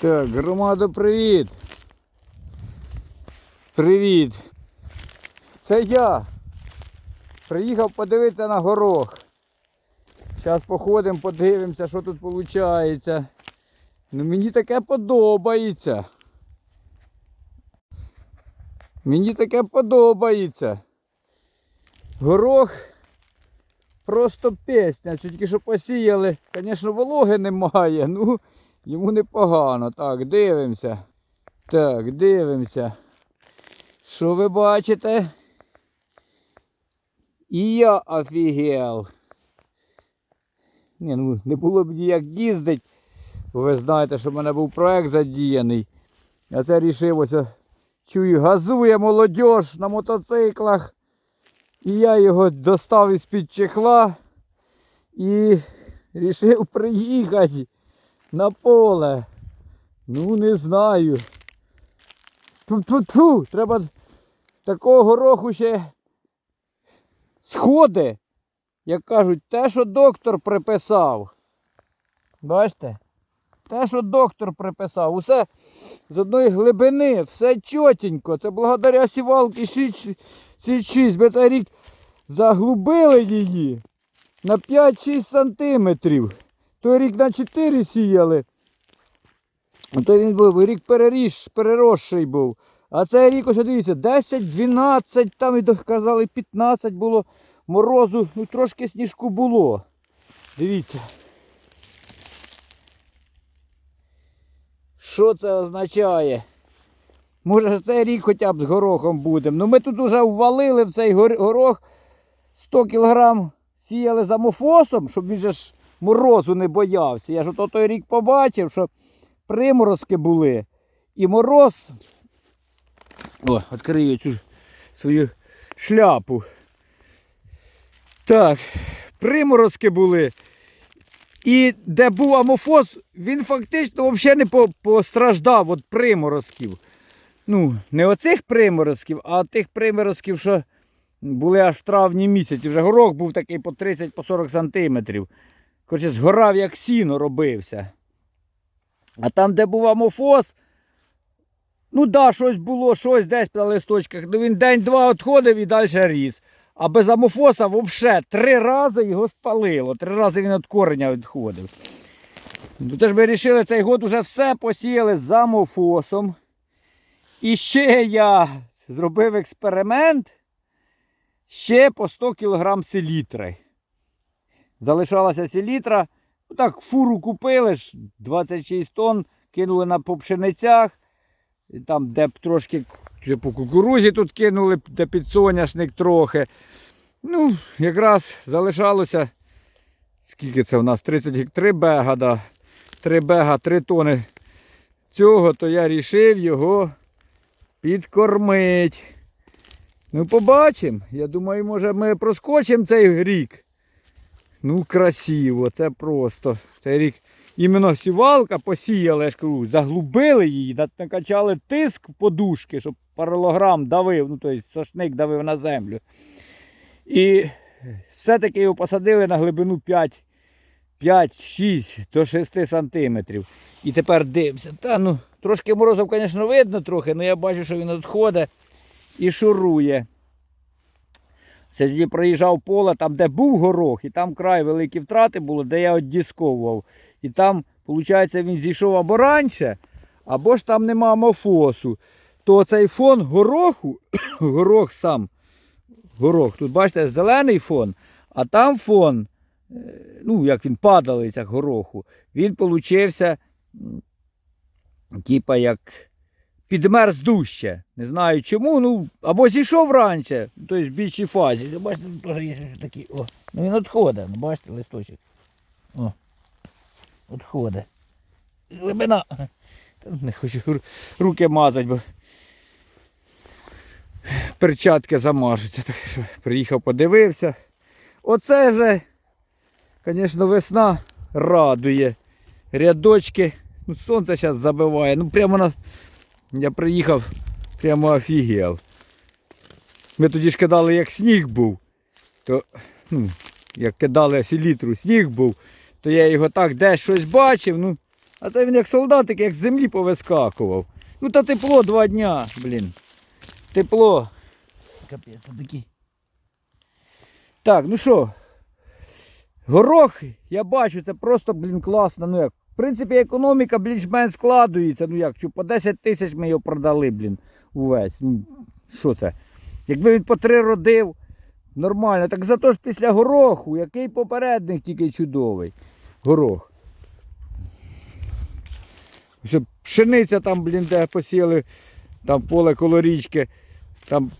Так, громада, привіт. Привіт. Це я. Приїхав подивитися на горох. Зараз походимо, подивимося, що тут виходить. Ну мені таке подобається. Мені таке подобається. Горох просто пісня. Тільки що посіяли. Звісно, вологи немає. Ну, йому непогано. Так, дивимося. Так, дивимося. Що ви бачите? І я офігел. Ні, ну не було б ніяк їздить. Ви знаєте, що в мене був проект задіяний. Я це рішив ось. Чую, газує молодь на мотоциклах. І я його достав із-під чехла і рішив приїхати на поле. Ну не знаю. Ту-ту-ту, треба такого гороху ще сходи, як кажуть, те, що доктор приписав. Бачите? Те, що доктор приписав, усе з одної глибини, все чотенько. Це благодаря сівалки 6, бо цей рік заглубили її на 5-6 сантиметрів. Той рік на 4 сіяли. А то він був рік переріж, переросший був. А цей рік ось дивіться, 10, 12, там і казали 15 було морозу, ну трошки сніжку було. Дивіться. Що це означає? Може цей рік хоча б з горохом будемо. Ну ми тут вже ввалили в цей гор- горох 100 кг сіяли за мофосом, щоб він же ж морозу не боявся. Я ж ото той рік побачив, що приморозки були. І мороз. О, відкрию цю свою шляпу. Так, приморозки були. І де був амофос, він фактично взагалі не постраждав від приморозків. Ну, не оцих приморозків, а тих приморозків, що були аж в травні місяці. Вже горох був такий по 30-40 сантиметрів. Коротше, згорав як сіно робився. А там, де був амофос, ну да, щось було, щось десь на листочках. Ну він день-два відходив і далі ріс. А без амофоса взагалі три рази його спалило. Три рази він від кореня відходив. Ну, тож ми вирішили цей год уже все посіяли з амофосом. І ще я зробив експеримент ще по 100 кг селітри. Залишалася селітра. Так, фуру купили ж 26 тонн, кинули на по пшеницях. І Там, де б трошки по кукурузі тут кинули, де під соняшник трохи. Ну, якраз залишалося. Скільки це у нас? 30 гектар бега, да. 3 бега, 3 тони цього, то я вирішив його підкормить. Ну, побачимо. Я думаю, може ми проскочимо цей рік. Ну, красиво, це просто. Цей рік іменно сівалка посіяла, я ж кажу, заглубили її, накачали тиск подушки, щоб паралограм давив, ну тобто сошник давив на землю. І все-таки його посадили на глибину 5, 5-6 до 6 сантиметрів. І тепер дивимося. Та ну, трошки морозов, звісно, видно трохи, але я бачу, що він відходить і шурує. Тоді проїжджав поле, там, де був горох, і там край великі втрати було, де я віддісковував. І там, виходить, він зійшов або раніше, або ж там нема мофосу. То цей фон гороху, горох сам, горох, тут бачите, зелений фон, а там фон, е, ну, як він падалиця гороху, він получився, типа як підмерз дужче. Не знаю чому, ну, або зійшов раніше, тобто в більшій фазі. Бачите, тут теж є щось такі. О, ну він відходить, ну, бачите, листочок. О, відходить. Глибина. Не хочу руки мазати, бо перчатки замажуться. Так що приїхав, подивився. Оце вже, звісно, весна радує. Рядочки. Ну, сонце зараз забиває. Ну прямо на. Я приїхав, прямо офігел. Ми тоді ж кидали, як сніг був. То, ну, як кидали селітру, сніг був, то я його так десь щось бачив, ну, А це він як солдатик, як з землі повискакував. Ну та тепло два дня, блін. Тепло. Капець, такий. Так, ну що, горох, я бачу, це просто, блін, класно. Ну як, в принципі, економіка більш-менш складується. Ну як, по 10 тисяч ми його продали, блін, увесь. Ну, що це? Якби він по три родив, нормально. Так зато ж після гороху, який попередник тільки чудовий. Горох. Пшениця там, блін, де посіяли, там поле коло річки, там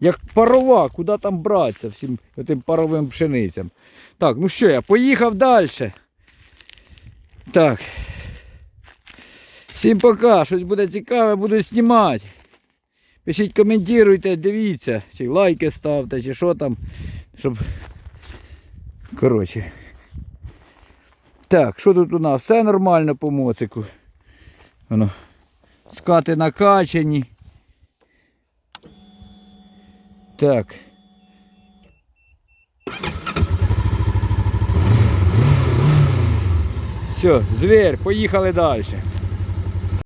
як парова, куди там братися всім тим паровим пшеницям. Так, ну що, я поїхав далі. Так. Всім пока. Щось буде цікаве, буду знімати. Пишіть, коментуйте, дивіться, чи лайки ставте, чи що там. Щоб. Коротше. Так, що тут у нас? Все нормально по моцику. Воно. Скати накачані. Так. Все, зверь, поїхали далі.